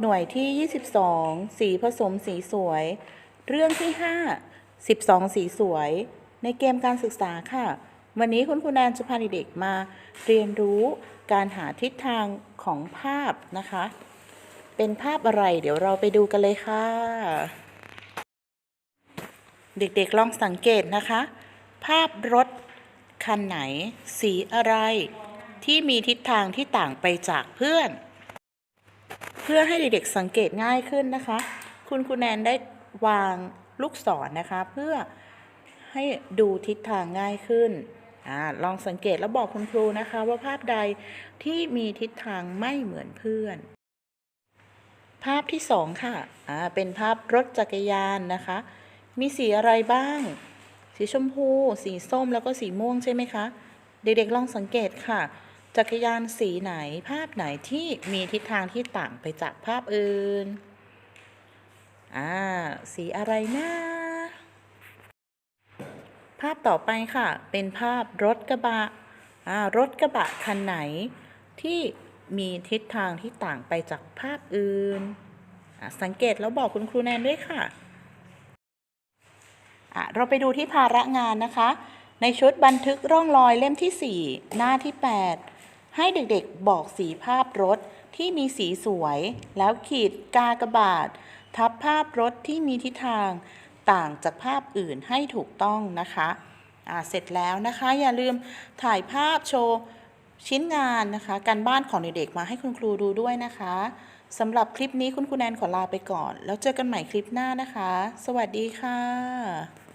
หน่วยที่ 22 สีผสมสีสวย เรื่องที่ 5 12 สีสวย ในเกมการศึกษาค่ะ วันนี้คุณครูแนนจะพาเด็กๆมาเรียนรู้การหาทิศทางของภาพนะคะ เป็นภาพอะไรเดี๋ยวเราไปดูกันเลยค่ะ เด็กๆลองสังเกตนะคะ ภาพรถคันไหน สีอะไร ที่มีทิศทางที่ต่างไปจากเพื่อน เพื่อให้เด็กๆสังเกตง่ายขึ้นนะคะ คุณครูแนนได้วางลูกศรนนะคะ เพื่อให้ดูทิศทางง่ายขึ้นอลองสังเกตแล้วบอกคุณครูนะคะ ว่าภาพใดที่มีทิศทางไม่เหมือนเพื่อน ภาพที่สองค่ะอ่าเป็นภาพรถจักรยานนะคะ มีสีอะไรบ้าง สีชมพู สีส้มแล้วก็สีม่วงใช่ไหมคะ เด็กๆลองสังเกตค่ะ จักรยานสีไหนภาพไหนที่มีทิศทางที่ต่างไปจากภาพอื่น อ่า สีอะไรนะภาพต่อไปค่ะ เป็นภาพรถกระบะ อ่า รถกระบะคันไหนที่มีทิศทางที่ต่างไปจากภาพอื่น สังเกตแล้วบอกคุณครูแนนด้วยค่ะอะเราไปดูที่ภาระงานนะคะ ในชุดบันทึกร่องรอยเล่มที่ 4 หน้าที่ 8 ให้เด็กๆบอกสีภาพรถที่มีสีสวย แล้วขีดกากบาท ทับภาพรถที่มีทิศทางต่างจากภาพอื่นให้ถูกต้องนะคะอะเสร็จแล้วนะคะ อย่าลืมถ่ายภาพโชว์ชิ้นงานนะคะ การบ้านของเด็กๆมาให้คุณครูดูด้วยนะคะสำหรับคลิปนี้คุณครูแนนขอลาไปก่อน แล้วเจอกันใหม่คลิปหน้านะคะ สวัสดีค่ะ